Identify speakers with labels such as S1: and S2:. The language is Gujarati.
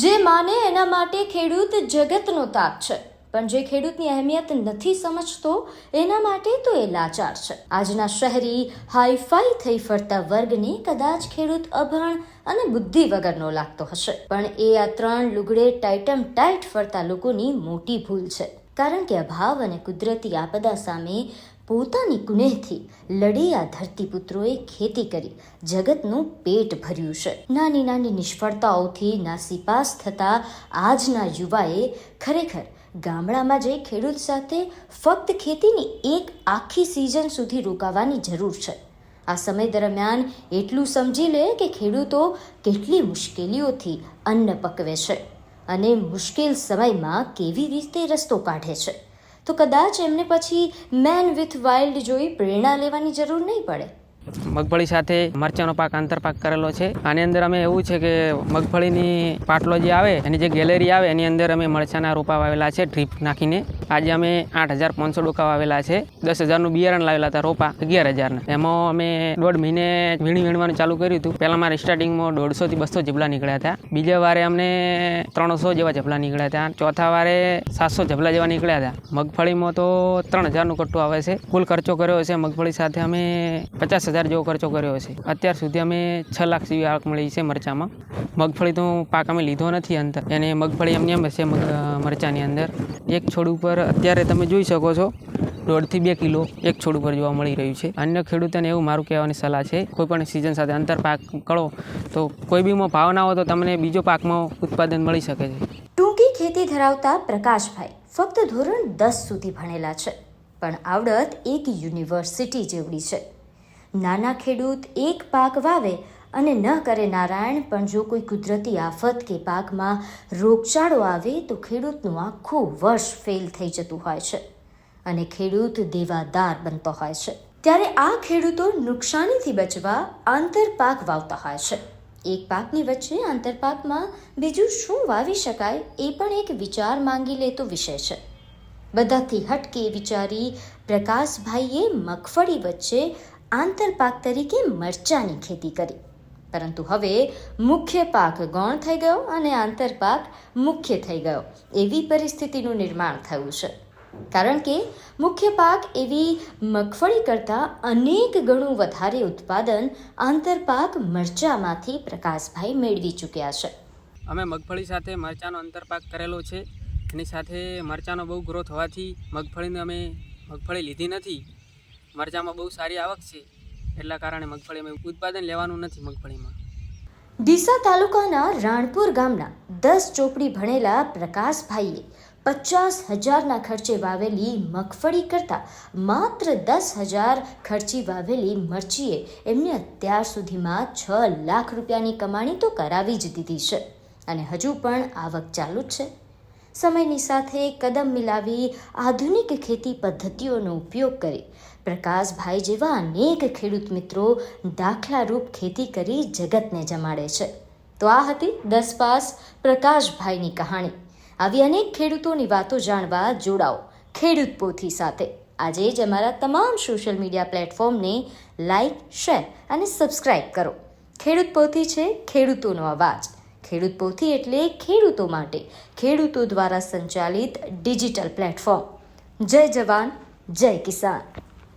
S1: જે માને એના માટે ખેડૂત જગતનો તાપ છે. પણ જે ખેડૂતની અહેમિયત નથી સમજતો, એના માટે તો એ લાચાર છે. આજના શહેરી હાઈફાઈ થઈ ફરતા વર્ગને કદાચ ખેડૂત અભણ અને બુદ્ધિ વગરનો લાગતો હશે. પણ એ આ ત્રણ લુગડે ટાઇટમ ટાઈટ ફરતા લોકોની મોટી ભૂલ છે. કારણ કે અભાવ અને કુદરતી આપદા સામે પોતાની કુનેહથી લડી આ ધરતીપુત્રોએ ખેતી કરી, જગતનું પેટ ભર્યું છે. નાની નાની નિષ્ફળતાઓથી નાસીપાસ થતા આજના યુવાએ ખરેખર ગામડામાં જઈ ખેડૂત સાથે ફક્ત ખેતીની એક આખી સિઝન સુધી રોકાવાની જરૂર છે. આ સમય દરમિયાન એટલું સમજી લે કે ખેડૂતો કેટલી મુશ્કેલીઓથી અન્ન પકવે છે અને મુશ્કેલ સમયમાં કેવી રીતે રસ્તો કાઢે છે. તો કદાચ એમને પછી મેન વિથ વાઇલ્ડ જોઈ પ્રેરણા લેવાની જરૂર નહીં પડે.
S2: મગફળી સાથે મરચાંનો પાક આંતરપાક કરેલો છે. આની અંદર અમે એવું છે કે મગફળીની પાટલો જે આવે, એની જે ગેલેરી આવે, એની અંદર અમે મરચાંના રોપા વાવેલા છે ડ્રીપ નાખીને. આજે અમે આઠ હજાર પાંચસો ડોકા વાવેલા છે. દસ હજારનું બિયારણ લાવેલા હતા રોપા અગિયાર હજારના. એમાં અમે દોઢ મહિને વીણી વીણવાનું ચાલુ કર્યું હતું. પહેલાં મારે સ્ટાર્ટિંગમાં દોઢસોથી બસો જબલા નીકળ્યા હતા. બીજા વારે અમને ત્રણસો જેવા જબલા નીકળ્યા હતા. ચોથા વારે સાતસો જબલા જેવા નીકળ્યા હતા. મગફળીમાં તો ત્રણ હજારનું કટ્ટું આવે છે. કુલ ખર્ચો કર્યો છે મગફળી સાથે અમે પચાસ હજાર જેવો ખર્ચો કર્યો છે અત્યાર સુધી અમે છ લાખ જેવી આવક મળી છે મરચામાં. મગફળી તો પાક અમે લીધો નથી અંદર એને મગફળી એમની એમ છે મરચાંની અંદર. એક છોડ ઉપર અત્યારે તમે જોઈ શકો છો, દોઢથી બે કિલો એક છોડ ઉપર જોવા મળી રહ્યું છે. અન્ય ખેડૂતોને એવું મારું કહેવાની સલાહ છે, કોઈ પણ સિઝન સાથે અંતર પાક કરો, તો કોઈ બીમાં ભાવ ના હોય તો તમને બીજો પાકમાં ઉત્પાદન મળી શકે છે.
S1: ટૂંકી ખેતી ધરાવતા પ્રકાશભાઈ ફક્ત ધોરણ દસ સુધી ભણેલા છે, પણ આવડત એક યુનિવર્સિટી જેવડી છે. નાના ખેડૂત એક પાક વાવે અને ન કરે નારાયણ, પણ જો કોઈ કુદરતી આફત કે પાકમાં રોગચાળો આવે, તો ખેડૂતનું આખું વર્ષ ફેલ થઈ જતું હોય છે અને ખેડૂત દેવાદાર બનતો હોય છે. ત્યારે આ ખેડૂતો નુકસાનીથી બચવા આંતરપાક વાવતા હોય છે. એક પાકની વચ્ચે આંતરપાકમાં બીજું શું વાવી શકાય એ પણ એક વિચાર માંગી લેતો વિષય છે. બધાથી હટકે વિચારી પ્રકાશભાઈએ મગફળી વચ્ચે આંતરપાક તરીકે મરચાની ખેતી કરી. પરંતુ હવે મુખ્ય પાક ગૌણ થઈ ગયો અને આંતરપાક મુખ્ય થઈ ગયો. એવી પરિસ્થિતિનું નિર્માણ થયું છે. કારણ કે મુખ્ય પાક એવી મગફળી કરતાં અનેક ગણું વધારે ઉત્પાદન આંતરપાક મરચામાંથી પ્રકાશભાઈ મેળવી ચૂક્યા છે.
S2: અમે મગફળી સાથે મરચાંનો અંતરપાક કરેલો છે. એની સાથે મરચાંનો બહુ ગ્રોથ હોવાથી મગફળીને અમે મગફળી લીધી નથી. મરચાંમાં બહુ સારી આવક છે. એટલા કારણે મગફળીમાં ઉત્પાદન લેવાનું નથી મગફળીમાં.
S1: ડીસા તાલુકાના રાણપુર ગામના દસ ચોપડી ભણેલા પ્રકાશભાઈએ પચાસ હજારના ખર્ચે વાવેલી મગફળી કરતાં માત્ર દસ હજાર ખર્ચી વાવેલી મરચીએ એમને અત્યાર સુધીમાં છ લાખ રૂપિયાની કમાણી તો કરાવી જ દીધી છે. અને હજુ પણ આવક ચાલુ જ છે. સમયની સાથે કદમ મિલાવી આધુનિક ખેતી પદ્ધતિઓનો ઉપયોગ કરી. પ્રકાશભાઈ જેવા અનેક ખેડૂત મિત્રો દાખલારૂપ ખેતી કરી જગતને જમાડે છે. તો આ હતી દસ પાસ પ્રકાશભાઈની કહાણી. આવી અનેક ખેડૂતોની વાતો જાણવા જોડાઓ ખેડૂત પોથી સાથે. આજે જ અમારા તમામ સોશિયલ મીડિયા પ્લેટફોર્મને લાઈક, શેર અને સબસ્ક્રાઇબ કરો. ખેડૂત પોથી છે ખેડૂતોનો અવાજ. ખેડૂત પોથી એટલે ખેડૂતો માટે. ખેડૂતો દ્વારા સંચાલિત ડિજિટલ પ્લેટફોર્મ. જય જવાન જય કિસાન.